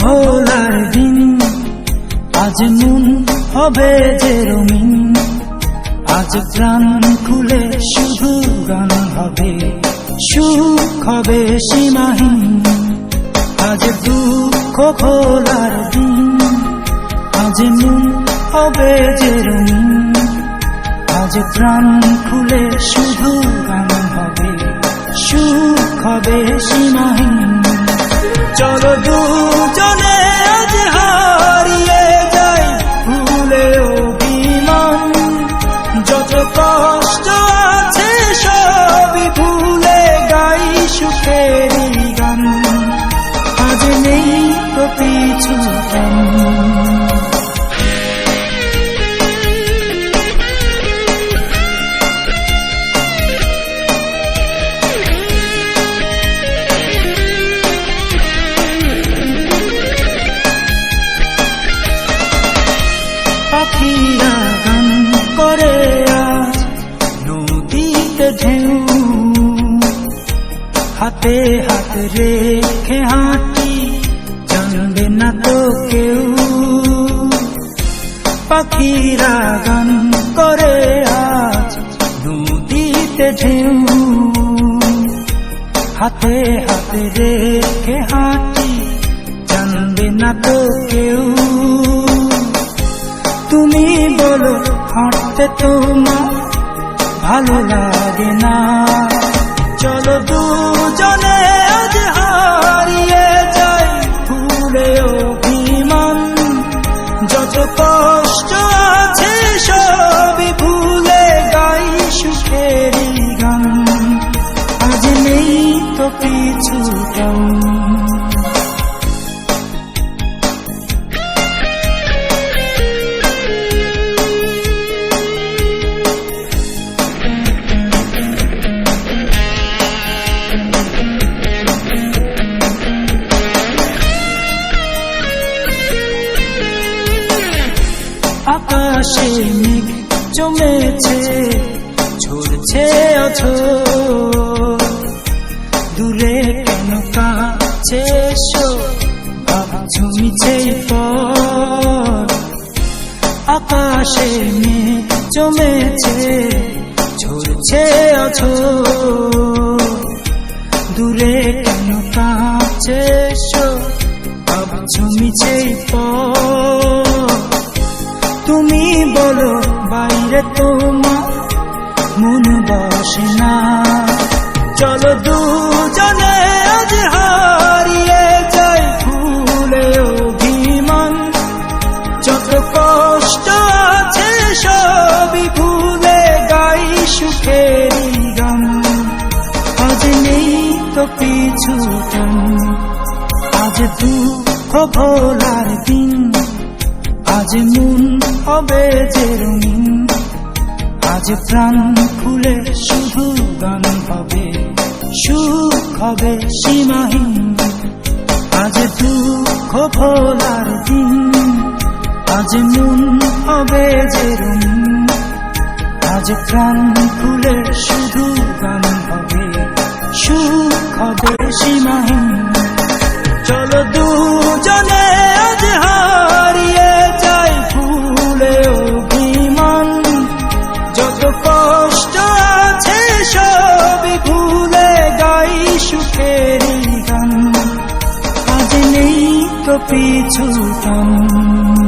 ভোলার দিন, আজ নুন হবে যে রঙিন, আজ প্রাণ খুলে শুধু গান হবে, সুখ হবে সীমাহীন। আজ দুঃখ ভোলার দিন, আজ নুন হবে যে রঙিন, আজ প্রাণ খুলে শুধু গান হবে, সুখ হবে সীমাহীন। ঢেউ হাতে হাত রেখে হাঁটি জানবে না তো কেউ পাখিরা গান করে আজ নদীতে ঢেউ হাতে হাতে রেখে হাঁটি জানবে না তো কেউ তুমি বলো হাঁটতে তোমার ভালো লাগে না। আকাশে মেঘ জমেছে, ঝরছে অছো দূরে কেন কাছে এসো, ভাবছ মিছে পর আকাশে মেঘ জমেছে, ঝরছে অছো দূরে কেন কাছে এসো, ভাবছ মিছে পর তুমি বলো, বাইরে তোমার মন বসে না। চলো দুজনে আজ হারিয়ে যাই ভুলে অভিমান। যত কষ্ট আছে সবই ভুলে গাই সুখেরই গান। আজ নেই তো পিছু আজ দুঃখ ভোলার দিন। আজ মন হবে যে রঙিন, আজ প্রাণ খুলে শুধু গান হবে, সুখ হবে সীমাহীন। আজ দুঃখ ভোলার দিন, আজ মন হবে যে রঙিন, আজ প্রাণ খুলে শুধু গান হবে, সুখ হবে সীমাহীন। তো পিছু টান।